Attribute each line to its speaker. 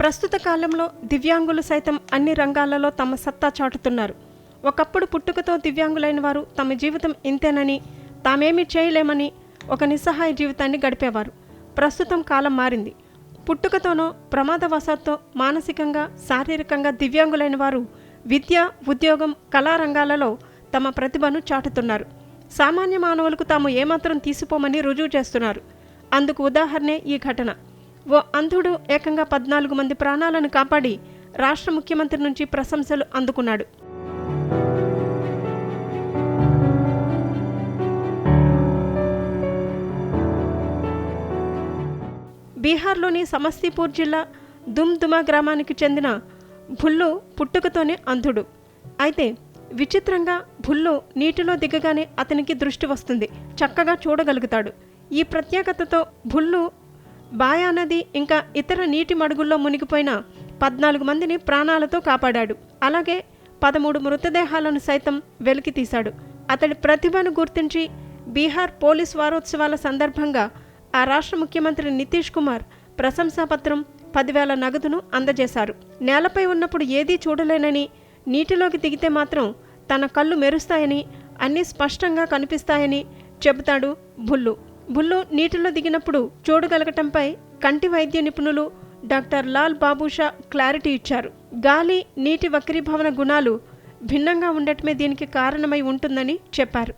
Speaker 1: ప్రస్తుత కాలంలో దివ్యాంగులు సైతం అన్ని రంగాలలో తమ సత్తా చాటుతున్నారు. ఒకప్పుడు పుట్టుకతో దివ్యాంగులైన వారు తమ జీవితం ఇంతేనని తామేమీ చేయలేమని ఒక నిస్సహాయ జీవితాన్ని గడిపేవారు. ప్రస్తుతం కాలం మారింది. పుట్టుకతోనో ప్రమాదవశాత్తో మానసికంగా శారీరకంగా దివ్యాంగులైన వారు విద్య ఉద్యోగం కళారంగాలలో తమ ప్రతిభను చాటుతున్నారు. సామాన్య మానవులకు తాము ఏమాత్రం తీసిపోమని రుజువు చేస్తున్నారు. అందుకు ఉదాహరణే ఈ ఘటన. ఓ అంధుడు ఏకంగా పద్నాలుగు మంది ప్రాణాలను కాపాడి రాష్ట్ర ముఖ్యమంత్రి నుంచి ప్రశంసలు అందుకున్నాడు. బీహార్లోని సమస్తీపూర్ జిల్లా దుమ్దుమా గ్రామానికి చెందిన భుల్లు పుట్టుకతోనే అంధుడు. అయితే విచిత్రంగా భుల్లు నీటిలో దిగగానే అతనికి దృష్టి వస్తుంది. చక్కగా చూడగలుగుతాడు. ఈ ప్రత్యేకతతో భుల్లు బాయా నది ఇంకా ఇతర నీటి మడుగుల్లో మునిగిపోయిన పద్నాలుగు మందిని ప్రాణాలతో కాపాడాడు. అలాగే పదమూడు మృతదేహాలను సైతం వెలికి తీశాడు. అతడి ప్రతిభను గుర్తించి బీహార్ పోలీస్ వారోత్సవాల సందర్భంగా ఆ రాష్ట్ర ముఖ్యమంత్రి నితీష్ కుమార్ ప్రశంసాపత్రం పదివేల నగదును అందజేశారు. నేలపై ఉన్నప్పుడు ఏదీ చూడలేనని నీటిలోకి దిగితే మాత్రం తన కళ్ళు మెరుస్తాయని అన్నీ స్పష్టంగా కనిపిస్తాయని చెబుతాడు బుల్లు. బుల్లు నీటిలో దిగినప్పుడు చూడగలగటంపై కంటి వైద్య నిపుణులు డాక్టర్ లాల్ బాబూషా క్లారిటీ ఇచ్చారు. గాలి నీటి వక్రీభవన గుణాలు భిన్నంగా ఉండటమే దీనికి కారణమై ఉంటుందని చెప్పారు.